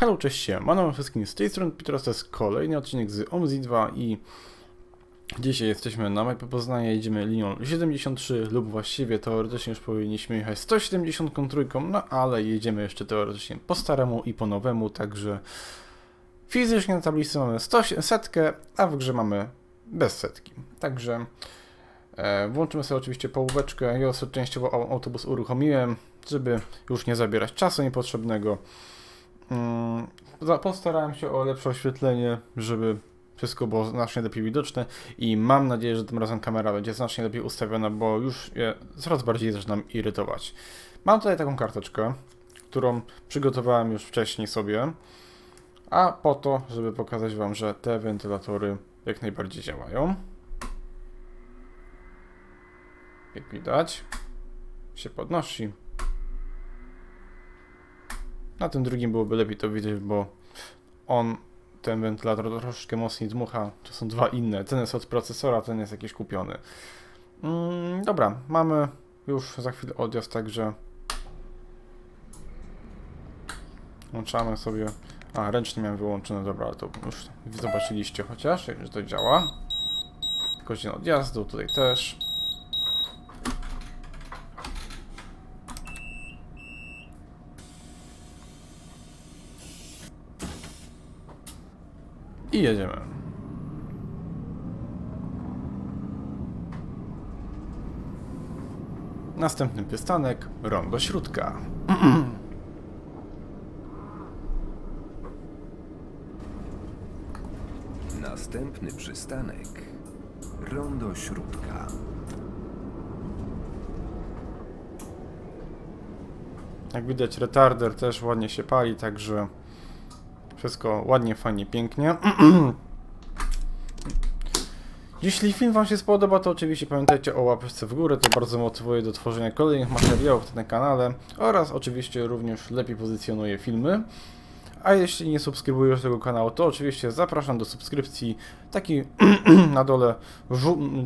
Hello, cześć się, mam wszystkim z tej strony. Peter, to jest kolejny odcinek z OMZ 2 i dzisiaj jesteśmy na mapie Poznania, jedziemy linią 73 lub właściwie teoretycznie już powinniśmy jechać 173, no ale jedziemy jeszcze teoretycznie po staremu i po nowemu, także fizycznie na tablicy mamy 100, setkę, a w grze mamy bez setki, także e, włączymy sobie oczywiście połóweczkę, ja sobie częściowo au- autobus uruchomiłem, żeby już nie zabierać czasu niepotrzebnego. Mm, Postarałem się o lepsze oświetlenie, żeby wszystko było znacznie lepiej widoczne i mam nadzieję, że tym razem kamera będzie znacznie lepiej ustawiona, bo już je coraz bardziej zaczynam irytować. Mam tutaj taką karteczkę, którą przygotowałem już wcześniej sobie, a po to, żeby pokazać Wam, że te wentylatory jak najbardziej działają. Jak widać, się podnosi. Na tym drugim byłoby lepiej to widzieć, bo on, ten wentylator troszeczkę mocniej dmucha. To są dwa inne. Ten jest od procesora, ten jest jakiś kupiony. Mm, dobra, mamy już za chwilę odjazd, także włączamy sobie. A, ręcznie miałem wyłączone, dobra, to już zobaczyliście chociaż, że to działa. Godzina odjazdu, tutaj też. I jedziemy. Następny przystanek Rondo Śródka. Następny przystanek Rondo Śródka. Jak widać retarder też ładnie się pali, także wszystko ładnie, fajnie, pięknie. Jeśli film Wam się spodoba, to oczywiście pamiętajcie o łapce w górę, to bardzo motywuje do tworzenia kolejnych materiałów na kanale oraz oczywiście również lepiej pozycjonuje filmy. A jeśli nie subskrybujesz tego kanału, to oczywiście zapraszam do subskrypcji. Taki na dole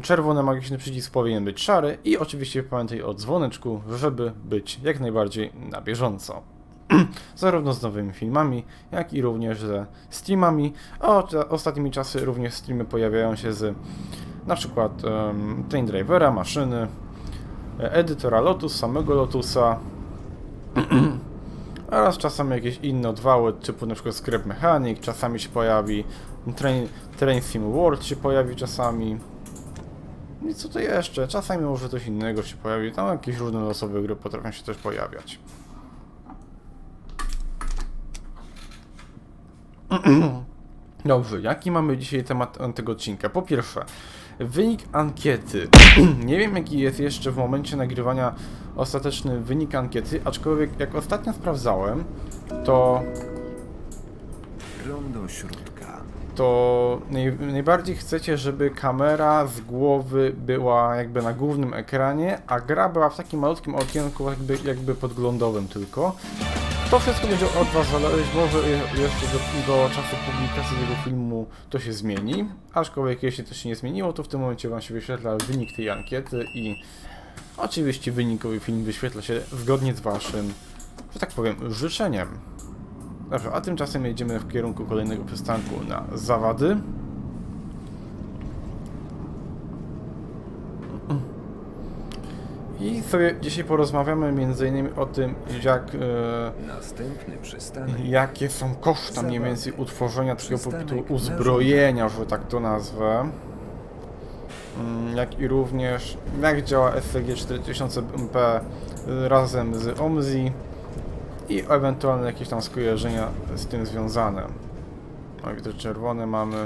czerwony magiczny przycisk powinien być szary i oczywiście pamiętaj o dzwoneczku, żeby być jak najbardziej na bieżąco. Zarówno z nowymi filmami, jak i również ze streamami, od- ostatnimi czasy również streamy pojawiają się z na przykład um, Train Drivera, maszyny, e, edytora Lotus, samego Lotusa, oraz czasami jakieś inne odwały, typu na przykład Scrap Mechanic, czasami się pojawi Train, Train Sim World się pojawi czasami. I co to jeszcze? Czasami może coś innego się pojawi. Tam jakieś różne losowe gry potrafią się też pojawiać. Dobrze, jaki mamy dzisiaj temat tego odcinka? Po pierwsze, wynik ankiety. Nie wiem, jaki jest jeszcze w momencie nagrywania ostateczny wynik ankiety, aczkolwiek jak ostatnio sprawdzałem, to Rondo Śródka. to naj, najbardziej chcecie, żeby kamera z głowy była jakby na głównym ekranie, a gra była w takim malutkim okienku jakby, jakby podglądowym tylko. To wszystko będzie od Was zależeć, może je- jeszcze do, do czasu publikacji tego filmu to się zmieni, aczkolwiek jeśli to się nie zmieniło, to w tym momencie Wam się wyświetla wynik tej ankiety i oczywiście wynikowy film wyświetla się zgodnie z Waszym, że tak powiem, życzeniem. Dobrze, a tymczasem jedziemy w kierunku kolejnego przystanku na zawady. I sobie dzisiaj porozmawiamy m.in. o tym, jak, e, jakie są koszta mniej więcej utworzenia takiego na uzbrojenia, że tak to nazwę. Mm, Jak i również jak działa SLG 4000MP razem z OMZI i ewentualne jakieś tam skojarzenia z tym związane. No i to czerwone mamy,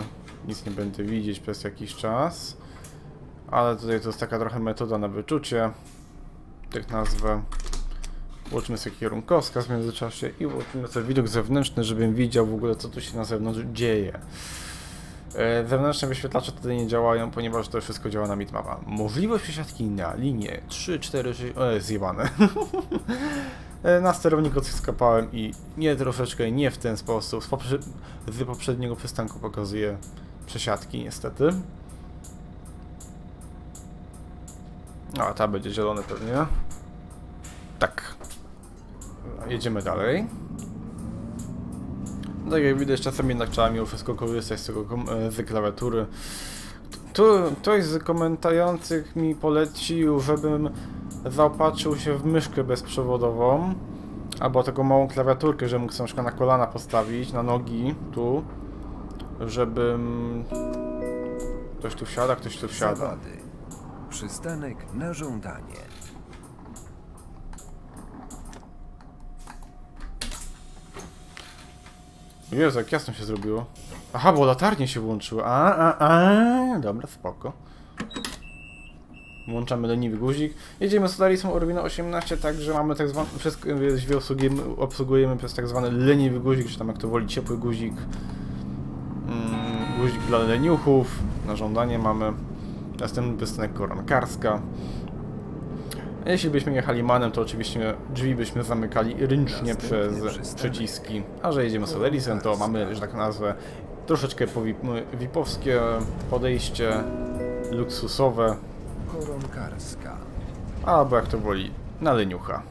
nic nie będę widzieć przez jakiś czas, ale tutaj to jest taka trochę metoda na wyczucie, tak nazwę. Włączymy sobie kierunkowskaz w międzyczasie i włączymy sobie widok zewnętrzny, żebym widział w ogóle co tu się na zewnątrz dzieje. E, Zewnętrzne wyświetlacze wtedy nie działają, ponieważ to wszystko działa na bitmapa. Możliwość przesiadki na linię 3, 4, 6... O, zjebane. E, na sterownik odskapałem i nie troszeczkę nie w ten sposób. Z, z poprzedniego przystanku pokazuje przesiadki niestety. A ta będzie zielone pewnie. Tak. Jedziemy dalej. Tak jak widać, czasem jednak trzeba mimo wszystko korzystać z tego e, z klawiatury. Tu ktoś z komentujących mi polecił, żebym zaopatrzył się w myszkę bezprzewodową, albo taką małą klawiaturkę, że mógł na na kolana postawić, na nogi, tu, żebym... Ktoś tu wsiada, ktoś tu wsiada. Przystanek na żądanie. Jezu, jak jasno się zrobiło. Aha, bo latarnie się włączyły. A, a, a, dobra, spoko. Włączamy leniwy guzik. Jedziemy z Larisą Urbino 18, także mamy tak zwany, wszystko drzwi obsługujemy, obsługujemy przez tak zwany leniwy guzik, czy tam jak to woli, ciepły guzik. Mm, guzik dla leniuchów. Na żądanie mamy następny przystanek koronkarska. Jeśli byśmy jechali manem, to oczywiście drzwi byśmy zamykali ręcznie Następny przez przystanek. przyciski. A że jedziemy Solarisem, to mamy, że tak nazwę, troszeczkę po VIP- VIP-owskie podejście, luksusowe, Koronkarska. albo jak to woli, na leniucha.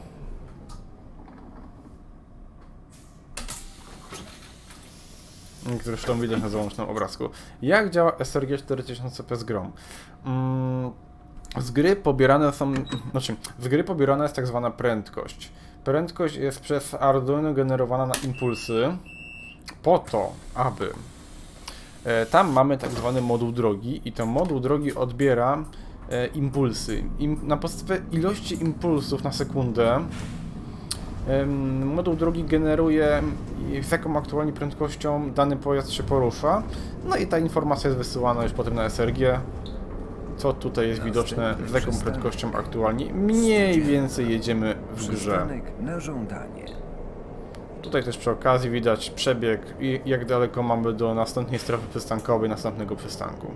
Zresztą widać na załącznym obrazku. Jak działa SRG 4000P z grom? Z gry pobierane są, znaczy, z gry pobierana jest tak zwana prędkość. Prędkość jest przez Arduino generowana na impulsy po to, aby e, tam mamy tak zwany moduł drogi i ten moduł drogi odbiera e, impulsy. Im, na podstawie ilości impulsów na sekundę moduł drogi generuje z jaką aktualnie prędkością dany pojazd się porusza. No i ta informacja jest wysyłana już potem na SRG. Co tutaj jest widoczne, z jaką prędkością aktualnie mniej więcej jedziemy w grze. Tutaj też przy okazji widać przebieg i jak daleko mamy do następnej strefy przystankowej, następnego przystanku.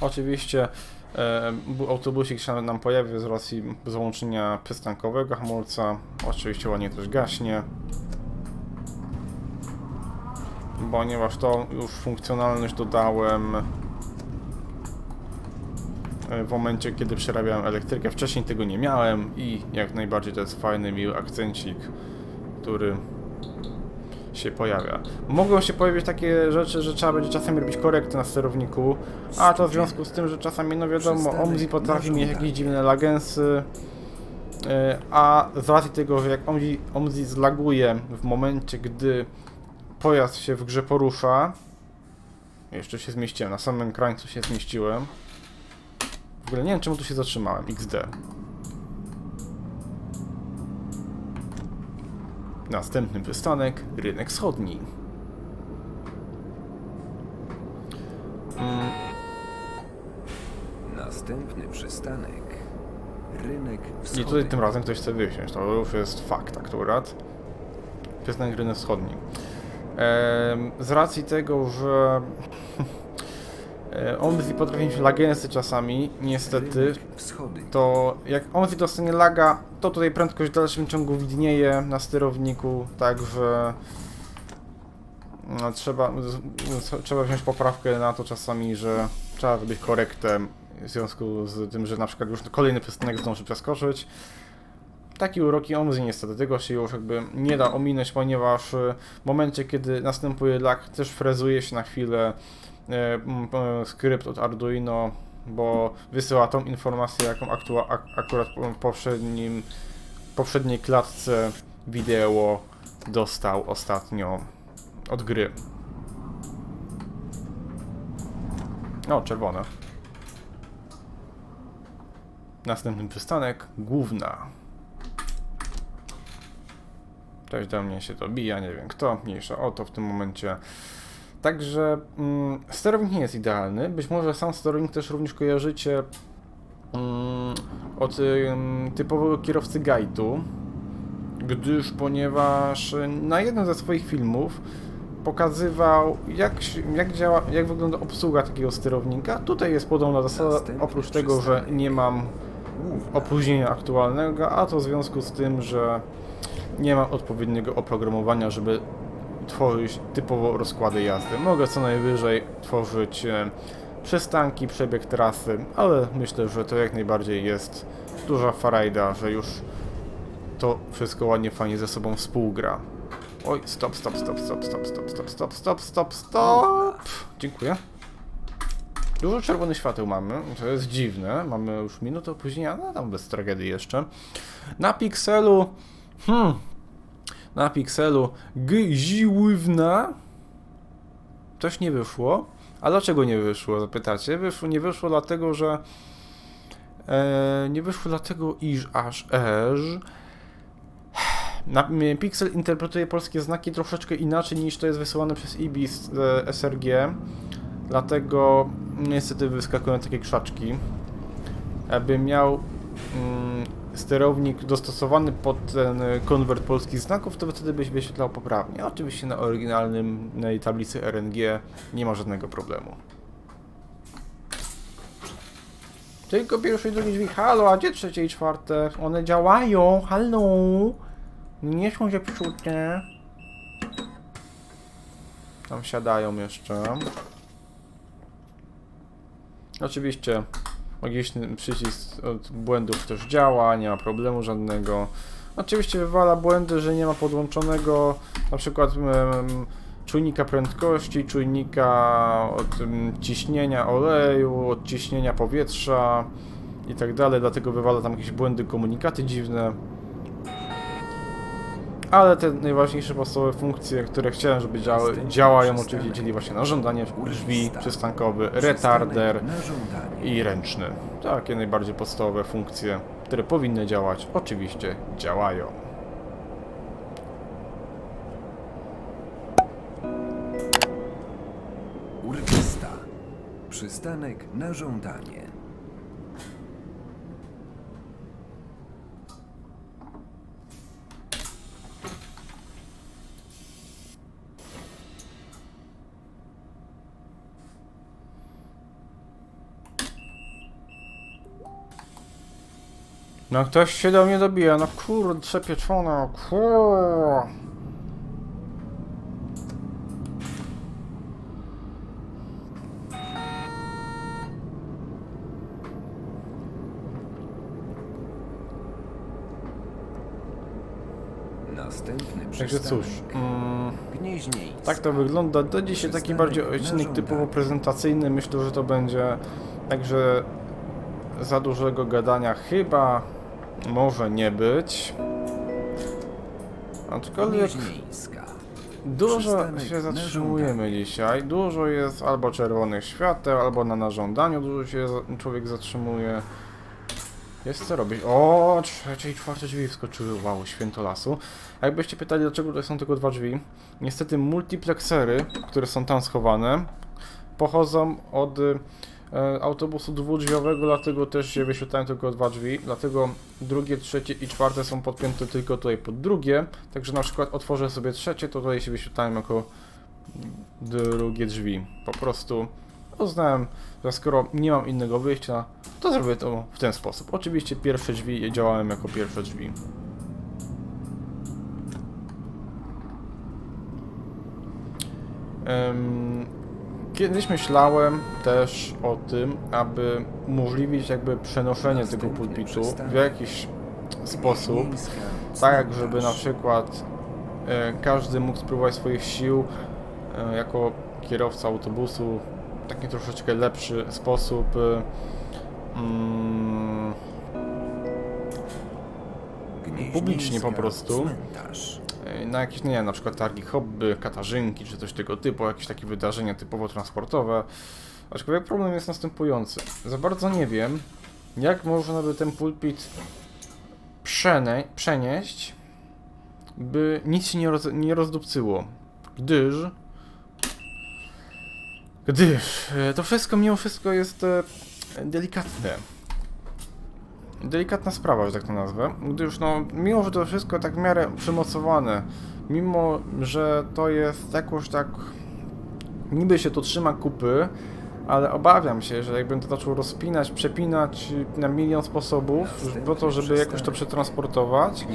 Oczywiście e, bu- autobusik się nam pojawił z racji załączenia przystankowego hamulca. Oczywiście ładnie też gaśnie ponieważ to już funkcjonalność dodałem e, w momencie, kiedy przerabiałem elektrykę. Wcześniej tego nie miałem i jak najbardziej to jest fajny, miły akcencik, który się pojawia. Mogą się pojawić takie rzeczy, że trzeba będzie czasami robić korekty na sterowniku, a to w związku z tym, że czasami, no wiadomo, OMSI potrafi mieć jakieś dziwne lagensy, e, a z racji tego, że jak OMSI, OMSI zlaguje w momencie, gdy pojazd się w grze porusza. Jeszcze się zmieściłem, na samym krańcu się zmieściłem. W ogóle nie wiem czemu tu się zatrzymałem, XD. Następny przystanek, rynek wschodni. Mm, Następny przystanek. Rynek I wschodni. tutaj tym razem ktoś chce wysiąść, to już jest fakt akurat. Przystanek rynek wschodni. Z racji tego, że e, OMSI potrafi mieć lagensy czasami, niestety, to jak OMSI dostanie laga, to tutaj prędkość w dalszym ciągu widnieje na sterowniku, także no, trzeba, trzeba wziąć poprawkę na to czasami, że trzeba zrobić korektę w związku z tym, że na przykład już kolejny przystanek zdąży przeskoczyć. Taki uroki OMSI niestety, tego się już jakby nie da ominąć, ponieważ w momencie, kiedy następuje lag, też frezuje się na chwilę skrypt od Arduino, bo wysyła tą informację, jaką aktua, ak, akurat w poprzednim, poprzedniej klatce wideo dostał ostatnio od gry. O, czerwone. Następny przystanek, główna. Ktoś do mnie się dobija, nie wiem kto, mniejsza o to w tym momencie. Także mm, sterownik nie jest idealny. Być może sam sterownik też również kojarzycie mm, od ym, typowego kierowcy guide'u, gdyż ponieważ na jednym ze swoich filmów pokazywał jak, jak działa, jak wygląda obsługa takiego sterownika. Tutaj jest podobna zasada, oprócz tego, że nie mam opóźnienia aktualnego, a to w związku z tym, że nie ma odpowiedniego oprogramowania, żeby tworzyć typowo rozkłady jazdy. Mogę co najwyżej tworzyć e, przystanki, przebieg trasy, ale myślę, że to jak najbardziej jest duża farajda, że już to wszystko ładnie, fajnie ze sobą współgra. Oj, stop, stop, stop, stop, stop, stop, stop, stop, stop, stop, stop. Dziękuję. Dużo czerwonych świateł mamy, to jest dziwne. Mamy już minutę opóźnienia, no tam bez tragedii jeszcze. Na pikselu, hmm, na pikselu gziływna coś nie wyszło. A dlaczego nie wyszło, zapytacie? Wyszło, nie wyszło dlatego, że e, nie wyszło dlatego, iż aż eż na, Pixel interpretuje polskie znaki troszeczkę inaczej niż to jest wysyłane przez IBIS e, SRG. Dlatego niestety wyskakują takie krzaczki. Aby miał mm, sterownik dostosowany pod ten e, konwert polskich znaków, to wtedy byś wyświetlał poprawnie. Oczywiście na oryginalnym na tablicy RNG nie ma żadnego problemu. Tylko pierwszy i drugi drzwi. Halo, a gdzie trzecie i czwarte? One działają. Halo. Nie są zepsute. Tam siadają jeszcze. Oczywiście magiczny przycisk od błędów też działa, nie ma problemu żadnego. Oczywiście wywala błędy, że nie ma podłączonego na przykład em, czujnika prędkości, czujnika od em, ciśnienia oleju, od ciśnienia powietrza i tak dalej, dlatego wywala tam jakieś błędy, komunikaty dziwne. Ale te najważniejsze podstawowe funkcje, które chciałem, żeby działały, działają oczywiście, czyli właśnie na żądanie drzwi przystankowy, retarder i ręczny. Takie najbardziej podstawowe funkcje, które powinny działać, oczywiście działają. Urczysta. Przystanek na żądanie. No ktoś się do mnie dobija, no kurczę pieczone, kur... Następny Także cóż, mm, tak to wygląda. Do dzisiaj taki bardziej odcinek typowo prezentacyjny. Myślę, że to będzie także za dużego gadania chyba może nie być. Aczkolwiek. Dużo się na zatrzymujemy dzisiaj. Dużo jest albo czerwonych świateł, albo na nażądaniu dużo się człowiek zatrzymuje. Jest co robić. O, trzecie i czwarte drzwi wskoczyły. Wow, święto lasu. Jakbyście pytali, dlaczego tutaj są tylko dwa drzwi? Niestety multiplexery, które są tam schowane, pochodzą od autobusu dwudrzwiowego, dlatego też się wyświetlają tylko dwa drzwi. Dlatego drugie, trzecie i czwarte są podpięte tylko tutaj pod drugie. Także na przykład otworzę sobie trzecie, to tutaj się wyświetlają jako drugie drzwi. Po prostu uznałem, że skoro nie mam innego wyjścia, to zrobię to w ten sposób. Oczywiście pierwsze drzwi działałem jako pierwsze drzwi. Em, Kiedyś myślałem też o tym, aby umożliwić jakby przenoszenie tego pulpitu w jakiś sposób, tak żeby na przykład e, każdy mógł spróbować swoich sił e, jako kierowca autobusu w taki troszeczkę lepszy sposób. E, mm, publicznie po prostu. Na jakieś, nie wiem, na przykład targi hobby, katarzynki czy coś tego typu, jakieś takie wydarzenia typowo transportowe. Aczkolwiek problem jest następujący. Za bardzo nie wiem, jak można by ten pulpit przenieść, by nic się nie, roz, nie rozdupcyło. Gdyż gdyż e, to wszystko mimo wszystko jest e, delikatne. Delikatna sprawa, że tak to nazwę, gdyż no, mimo że to wszystko tak w miarę przymocowane, mimo że to jest jakoś tak, niby się to trzyma kupy, ale obawiam się, że jakbym to zaczął rozpinać, przepinać na milion sposobów, po to, żeby jakoś to przetransportować,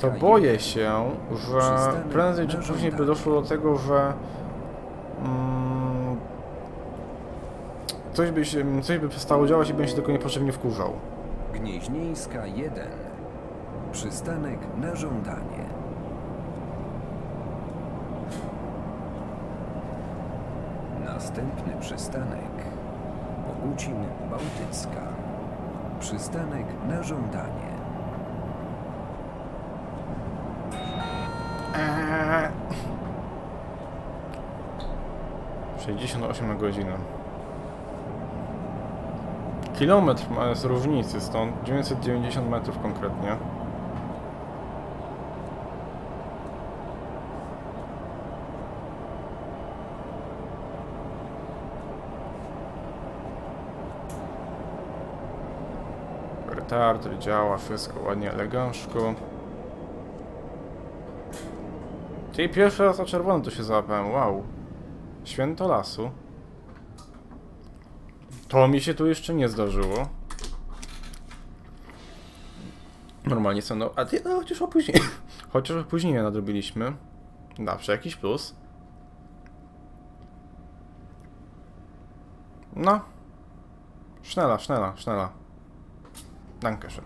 to boję się, że prędzej czy później by doszło do tego, że mm, coś, by się, coś by przestało działać i bym się tylko niepotrzebnie wkurzał. Gnieźnieńska 1. Przystanek na żądanie. Następny przystanek Bogucin Bałtycka. Przystanek na żądanie. Eee. 68 na. Kilometr ma z różnicy stąd, 990 metrów konkretnie. Retard działa, wszystko ładnie, elegancko. Czyli pierwszy raz na czerwono to się załapałem, wow. Święto lasu. To mi się tu jeszcze nie zdarzyło. Normalnie są, no, a ty, no, chociaż opóźnienie, chociaż opóźnienie nadrobiliśmy. Zawsze jakiś plus. No. Sznela, sznela, sznela. Dankeschön.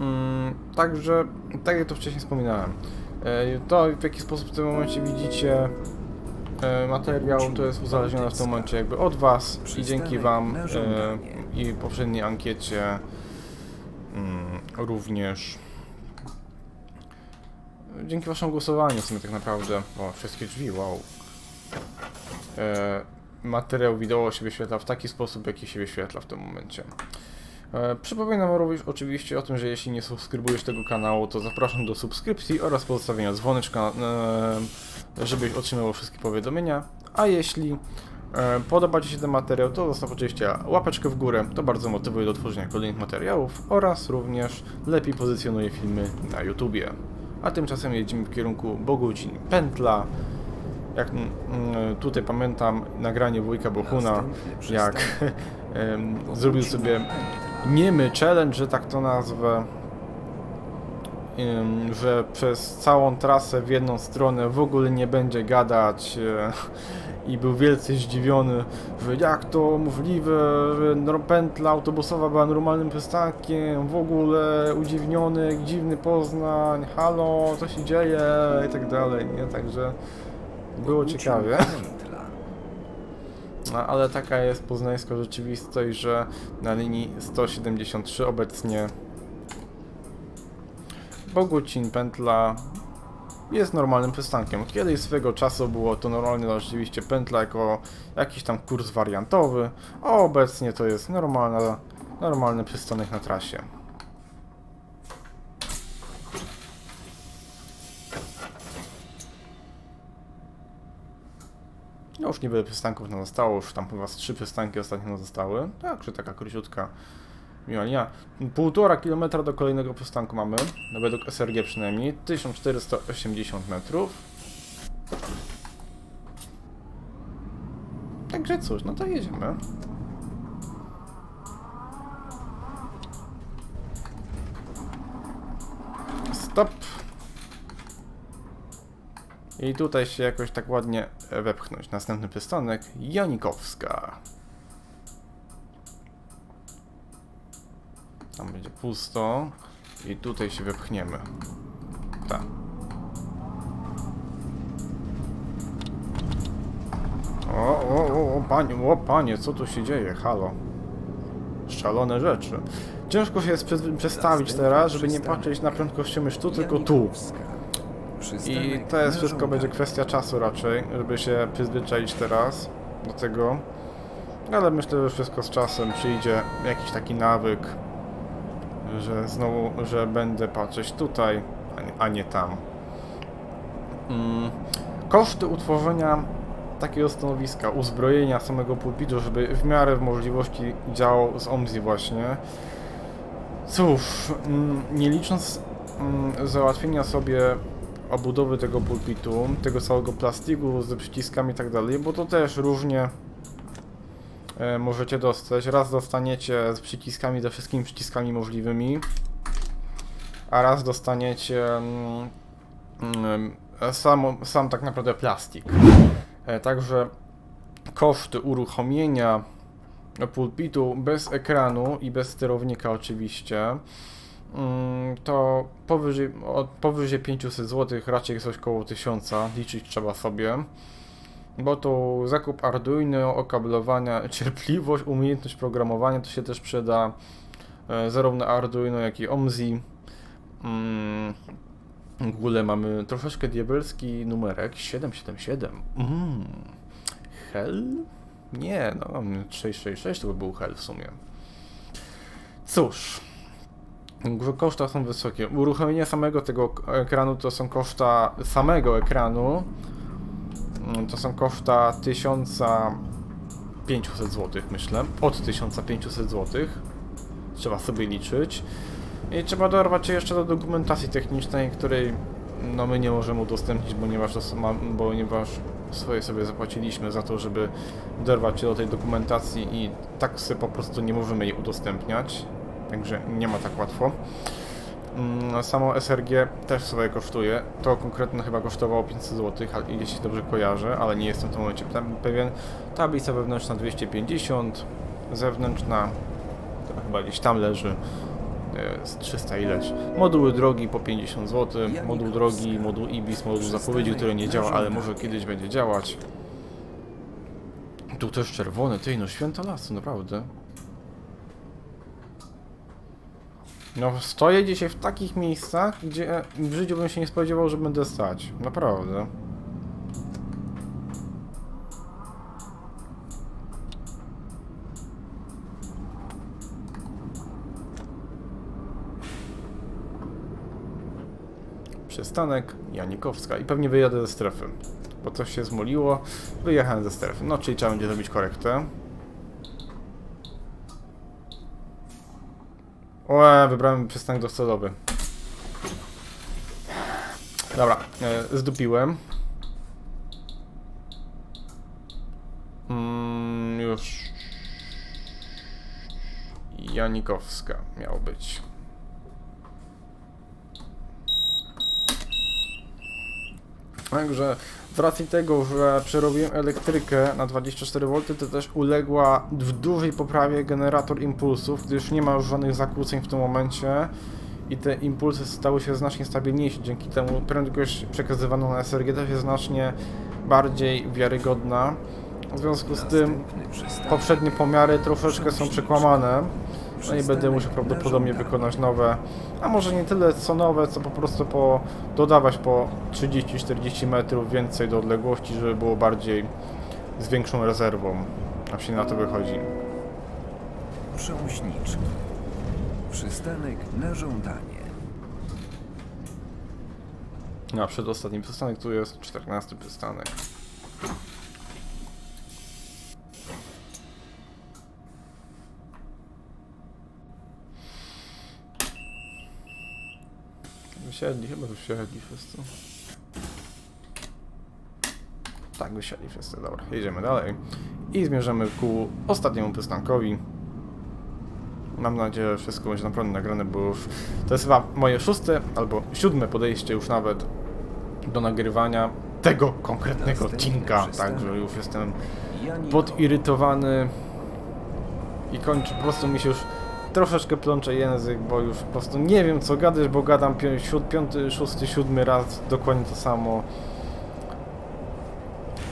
Mm, Także, tak jak to wcześniej wspominałem, to w jaki sposób w tym momencie widzicie e, materiał, to jest uzależnione w tym momencie jakby od Was i dzięki Wam e, i poprzedniej ankiecie mm, również. Dzięki Waszemu głosowaniu w sumie tak naprawdę, o wszystkie drzwi, wow, e, materiał wideo się wyświetla w taki sposób, jaki się wyświetla w tym momencie. E, Przypominam również oczywiście o tym, że jeśli nie subskrybujesz tego kanału, to zapraszam do subskrypcji oraz pozostawienia dzwoneczka, e, żebyś otrzymał wszystkie powiadomienia. A jeśli e, podoba Ci się ten materiał, to zostaw oczywiście łapeczkę w górę, to bardzo motywuje do tworzenia kolejnych materiałów oraz również lepiej pozycjonuje filmy na YouTubie. A tymczasem jedziemy w kierunku Bogucin Pętla. Jak mm, tutaj pamiętam nagranie wujka Bohuna, jak zrobił sobie niemy challenge, że tak to nazwę, że przez całą trasę w jedną stronę w ogóle nie będzie gadać e, i był wielce zdziwiony, że jak to możliwe, że pętla autobusowa była normalnym przystankiem, w ogóle udziwniony, dziwny Poznań, halo, co się dzieje i tak dalej, nie, także było ciekawie. No, ale taka jest poznańska rzeczywistość, że na linii 173 obecnie Bogucin pętla jest normalnym przystankiem. Kiedyś swego czasu było to normalnie oczywiście pętla jako jakiś tam kurs wariantowy, a obecnie to jest normalna, normalny przystanek na trasie. No już niewiele przystanków nam zostało, już tam chyba trzy przystanki ostatnio nam zostały. Także taka króciutka miła linia. Półtora kilometra do kolejnego przystanku mamy, no według SRG przynajmniej, 1480 metrów. Także cóż, no to jedziemy. Stop. I tutaj się jakoś tak ładnie wepchnąć. Następny przystanek Janikowska. Tam będzie pusto. I tutaj się wepchniemy. Tak. O, o, o, o, panie, o, panie, co tu się dzieje? Halo. Szalone rzeczy. Ciężko się jest przestawić teraz, żeby nie patrzeć na prędkościomierz tu, tylko tu. I to jest wszystko będzie kwestia czasu raczej, żeby się przyzwyczaić teraz do tego. Ale myślę, że wszystko z czasem przyjdzie jakiś taki nawyk, że znowu, że będę patrzeć tutaj, a nie, tam. Mm. Koszty utworzenia takiego stanowiska, uzbrojenia samego pulpitu, żeby w miarę w możliwości działał z OMZI właśnie. Cóż, mm, nie licząc mm, załatwienia sobie obudowy tego pulpitu, tego całego plastiku z przyciskami i tak dalej, bo to też różnie e, możecie dostać. Raz dostaniecie z przyciskami, ze wszystkimi przyciskami możliwymi, a raz dostaniecie mm, mm, sam, sam tak naprawdę plastik. E, Także koszty uruchomienia pulpitu bez ekranu i bez sterownika oczywiście to powyżej, od powyżej 500 zł, raczej coś koło 1000 liczyć trzeba sobie. Bo to zakup Arduino, okablowania, cierpliwość, umiejętność programowania to się też przyda. E, Zarówno Arduino, jak i OMZI. Mm, w ogóle mamy troszeczkę diabelski numerek 777. Mm. Hell? Nie, no 666 to by był Hell w sumie. Cóż, koszta są wysokie. Uruchomienie samego tego ekranu to są koszta samego ekranu. Mm, To są koszta 1500 zł, myślę. Od 1500 zł. Trzeba sobie liczyć. I trzeba dorwać się jeszcze do dokumentacji technicznej, której no my nie możemy udostępnić, ponieważ, to, ponieważ swoje sobie zapłaciliśmy za to, żeby dorwać się do tej dokumentacji i tak sobie po prostu nie możemy jej udostępniać. Także nie ma tak łatwo. Mm, Samo SRG też sobie kosztuje. To konkretne chyba kosztowało 500 zł, jeśli dobrze kojarzę, ale nie jestem w tym momencie pe- pewien. Tablica wewnętrzna 250, zewnętrzna to chyba gdzieś tam leży e, z 300 ileś. Moduły drogi po 50 zł, moduł drogi, moduł IBIS, moduł zapowiedzi, który nie działa, ale może kiedyś będzie działać. Tu też czerwony, ty no święta lasu, naprawdę. No stoję dzisiaj w takich miejscach, gdzie w życiu bym się nie spodziewał, że będę stać. Naprawdę. Przystanek Janikowska i pewnie wyjadę ze strefy. Bo coś się zmoliło, wyjechałem ze strefy. No, czyli trzeba będzie zrobić korektę. Ue, wybrałem przystanek docelowy. Dobra, e, zdupiłem. Mm, już. Janikowska miał być. Także z racji tego, że przerobiłem elektrykę na 24V, to też uległa w dużej poprawie generator impulsów, gdyż nie ma już żadnych zakłóceń w tym momencie i te impulsy stały się znacznie stabilniejsze. Dzięki temu prędkość przekazywana na SRG też jest znacznie bardziej wiarygodna. W związku z tym poprzednie pomiary troszeczkę są przekłamane. No i będę musiał prawdopodobnie wykonać nowe, a może nie tyle co nowe, co po prostu po, dodawać po 30-40 metrów więcej do odległości, żeby było bardziej z większą rezerwą. A się na to wychodzi. Przełśniczki. Przystanek na żądanie. No, a przedostatni przystanek tu jest 14 przystanek. Wysiedli, chyba wysiedli wszyscy. Tak, wysiedli wszyscy, dobra. Jedziemy dalej. I zmierzamy ku ostatniemu przystankowi. Mam nadzieję, że wszystko będzie naprawdę nagrane, bo już to jest chyba moje szóste albo siódme podejście już nawet do nagrywania tego konkretnego odcinka, także już jestem podirytowany i kończy, po prostu mi się już troszeczkę plącze język, bo już po prostu nie wiem co gadać, bo gadam pi- siód, piąty, szósty, siódmy raz dokładnie to samo.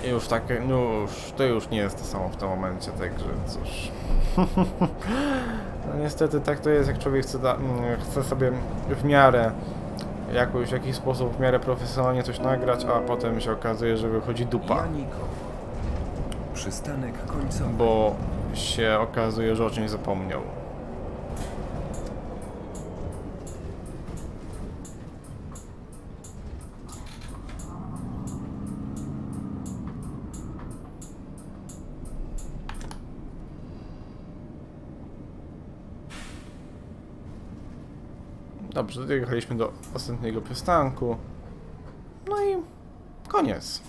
I już takie, no już, to już nie jest to samo w tym momencie, także cóż. no niestety tak to jest, jak człowiek chce, da, mm, chce sobie w miarę jakoś, w jakiś sposób w miarę profesjonalnie coś nagrać, a potem się okazuje, że wychodzi dupa. Przystanek końcowy. bo się okazuje, że o czymś zapomniał. Dobrze, dojechaliśmy do ostatniego przystanku. No i koniec.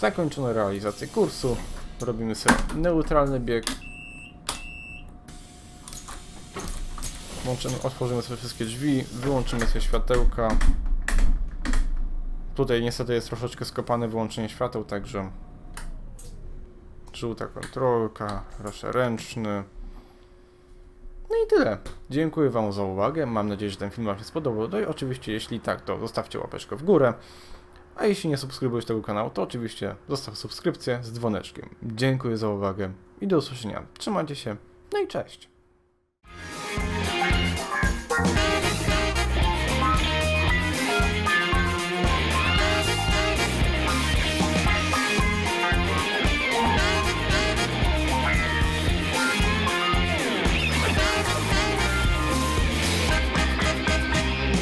Zakończono realizację kursu. Robimy sobie neutralny bieg. Włączymy, otworzymy sobie wszystkie drzwi, wyłączymy sobie światełka. Tutaj niestety jest troszeczkę skopane wyłączenie świateł, także żółta kontrolka, rasze ręczny. No i tyle. Dziękuję Wam za uwagę. Mam nadzieję, że ten film Wam się spodobał. No i oczywiście, jeśli tak, to zostawcie łapeczkę w górę. A jeśli nie subskrybujesz tego kanału, to oczywiście zostaw subskrypcję z dzwoneczkiem. Dziękuję za uwagę i do usłyszenia. Trzymajcie się. No i cześć.